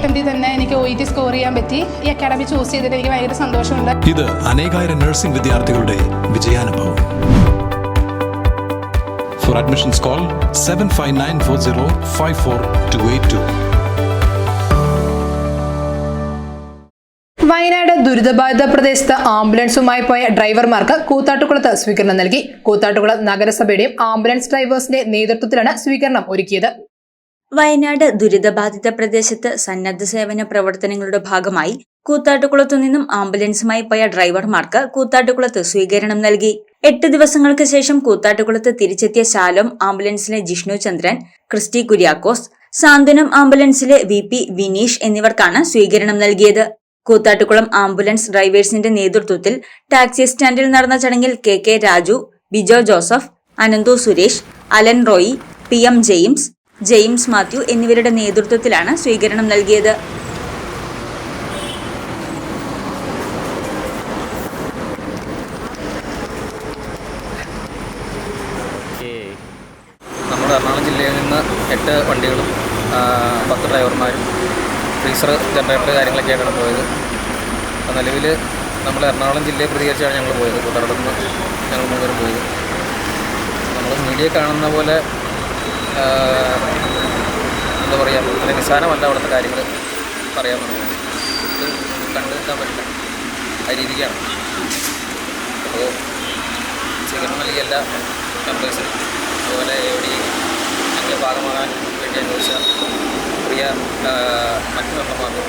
അറ്റംപ്റ്റിൽ തന്നെ എനിക്ക് O E T score ചെയ്യാൻ പറ്റി. ഈ അക്കാഡമി ചൂസ് ചെയ്തിട്ട് എനിക്ക് ഭയങ്കര സന്തോഷമുണ്ട്. ഇത് അനേകായിരം നഴ്സിംഗ് വിദ്യാർത്ഥികളുടെ വിജയാനുഭവം. For admissions call seven five nine four zero five four two eight two Wayanad ദുരിതബാധിത പ്രദേശത്ത് ആംബുലൻസുമായി പോയ ഡ്രൈവർമാർക്ക് കൂത്താട്ടുകുളത്ത് സ്വീകരണം നൽകി. കൂത്താട്ടുകുളം നഗരസഭയുടെയും ആംബുലൻസ് ഡ്രൈവേഴ്സിന്റെ നേതൃത്വത്തിലാണ് സ്വീകരണം ഒരുക്കിയത്. വയനാട് ദുരിതബാധിത പ്രദേശത്ത് സന്നദ്ധ സേവന പ്രവർത്തനങ്ങളുടെ ഭാഗമായി കൂത്താട്ടുകുളത്തു നിന്നും ആംബുലൻസുമായി പോയ ഡ്രൈവർമാർക്ക് കൂത്താട്ടുകുളത്ത് സ്വീകരണം നൽകി. എട്ട് ദിവസങ്ങൾക്ക് ശേഷം കൂത്താട്ടുകുളത്ത് തിരിച്ചെത്തിയ ശാലോം ആംബുലൻസിലെ ജിഷ്ണു ചന്ദ്രൻ ക്രിസ്റ്റി കുര്യാക്കോസ് സാന്ത്വനം ആംബുലൻസിലെ വി പി വിനീഷ് എന്നിവർക്കാണ് സ്വീകരണം നൽകിയത്. കൂത്താട്ടുകുളം ആംബുലൻസ് ഡ്രൈവേഴ്സിന്റെ നേതൃത്വത്തിൽ ടാക്സി സ്റ്റാൻഡിൽ നടന്ന ചടങ്ങിൽ K K Raju Bijo Joseph Ananthu Suresh Alan Roy P M James James Mathew എന്നിവരുടെ നേതൃത്വത്തിലാണ് സ്വീകരണം നൽകിയത്. നമ്മുടെ എറണാകുളം ജില്ലയിൽ നിന്ന് എട്ട് വണ്ടികളും പത്ത് ഡ്രൈവർമാരും ഫ്രീസർ ജനറേറ്റർ കാര്യങ്ങളൊക്കെ ആയിട്ടാണ് പോയത്. അപ്പോൾ നിലവിൽ നമ്മൾ എറണാകുളം ജില്ലയെ പ്രതികരിച്ചാണ് ഞങ്ങൾ പോയത്. കൂട്ടറടത്ത് ഞങ്ങൾ മൂന്നുപേരും പോയത്. നമ്മൾ മീഡിയ കാണുന്ന പോലെ എന്താ പറയുക അത്ര നിസ്സാരമല്ല അവിടുത്തെ കാര്യങ്ങൾ പറഞ്ഞത് ഇത് കണ്ടു നിൽക്കാൻ പറ്റില്ല. ആ രീതിക്കാണ് അപ്പോൾ സ്വീകരണം നൽകിയ എല്ലാ അതുപോലെ എവിടെയും ഞങ്ങൾ ഭാഗമാകാൻ വേണ്ടി അന്വേഷിച്ച പ്രിയ മറ്റു മെമ്പർമാർക്കും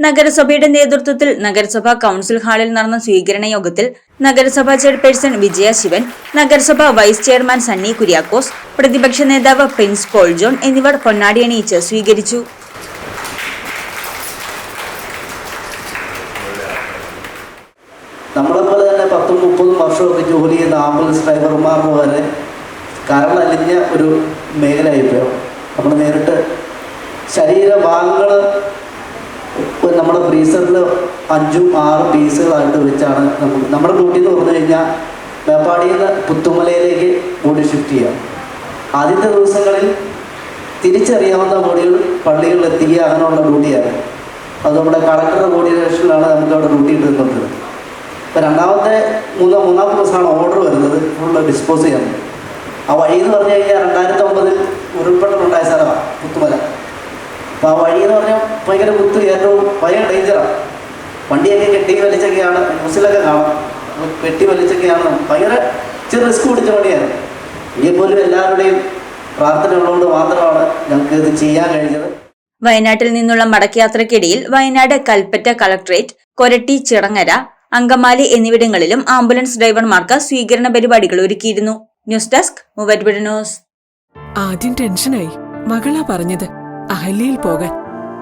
നഗരസഭയുടെ നേതൃത്വത്തിൽ നഗരസഭാ കൌൺസിൽ ഹാളിൽ നടന്ന സ്വീകരണ യോഗത്തിൽ നഗരസഭാ ചെയർപേഴ്സൺ വിജയ ശിവൻ നഗരസഭ വൈസ് ചെയർമാൻ സണ്ണി കുര്യാക്കോസ് പ്രതിപക്ഷ നേതാവ് പ്രിൻസ് പോൾ ജോൺ എന്നിവർ പൊന്നാടി അണിയിച്ച് സ്വീകരിച്ചു. നമ്മളെപ്പോലെ തന്നെ പത്തും മുപ്പതും വർഷമൊക്കെ ജോലി ചെയ്ത ആംബുലൻസ് ഡ്രൈവർമാർ പോലെ കരളലിഞ്ഞ ഒരു മേഖലയായിപ്പോ നമ്മൾ നേരിട്ട് ശരീരഭാഗങ്ങൾ ഫ്രീസറിൽ അഞ്ചും ആറും പീസുകളായിട്ട് വെച്ചാണ് നമുക്ക് നമ്മുടെ ഡ്യൂട്ടി എന്ന് പറഞ്ഞു കഴിഞ്ഞാൽ മേപ്പാടിയിൽ നിന്ന് പുത്തുമലയിലേക്ക് ബോഡി ഷിഫ്റ്റ് ചെയ്യാം. ആദ്യത്തെ ദിവസങ്ങളിൽ തിരിച്ചറിയാവുന്ന ബോഡികൾ പള്ളികളിൽ എത്തിക്കുക അങ്ങനെയുള്ള ഡ്യൂട്ടിയാണ്. അത് നമ്മുടെ കളക്ടറുടെ കോർഡിനേഷനിലാണ് നമുക്ക് അവിടെ ഡ്യൂട്ടി ഇട്ടുന്നത് ഇപ്പോൾ രണ്ടാമത്തെ മൂന്നോ മൂന്നാമത്തെ ദിവസമാണ് ഓർഡർ വരുന്നത്. ഫുള്ള് ഡിസ്പോസ് ചെയ്യാൻ. ആ വഴി എന്ന് പറഞ്ഞു കഴിഞ്ഞാൽ രണ്ടായിരത്തി ഒമ്പതിൽ ഉരുൾപൊട്ടലുണ്ടായ സ്ഥലമാണ് പുത്തുമല. അപ്പോൾ ആ വഴി എന്ന് ഭയങ്കര കുത്ത് ഏറ്റവും ഭയങ്കര ഡേഞ്ചറാണ് വണ്ടിയൊക്കെ കെട്ടി വലിച്ചൊക്കെയാണ് ന്യൂസിലൊക്കെ കാണാം. കെട്ടി വലിച്ചൊക്കെയാണ് ഭയങ്കര ചെറിയ റിസ്ക് പിടിച്ച വണ്ടിയായിരുന്നു ഇനിയെപ്പോലും പോലും എല്ലാവരുടെയും പ്രാർത്ഥന ഉള്ളതുകൊണ്ട് മാത്രമാണ് ഞങ്ങൾക്ക് ഇത് ചെയ്യാൻ കഴിഞ്ഞത്. വയനാട്ടിൽ നിന്നുള്ള മടക്കയാത്രക്കിടയിൽ വയനാട് കൽപ്പറ്റ കളക്ടറേറ്റ് കൊരട്ടി ചിറങ്ങര അങ്കമാലി എന്നിവിടങ്ങളിലും ആംബുലൻസ് ഡ്രൈവർമാർക്ക് സ്വീകരണ പരിപാടികൾ ഒരുക്കിയിരുന്നു. News desk Muvattupuzha news. ആദ്യം ടെൻഷനായി. മകളാ പറഞ്ഞത് അഹല്യയിൽ പോകാൻ.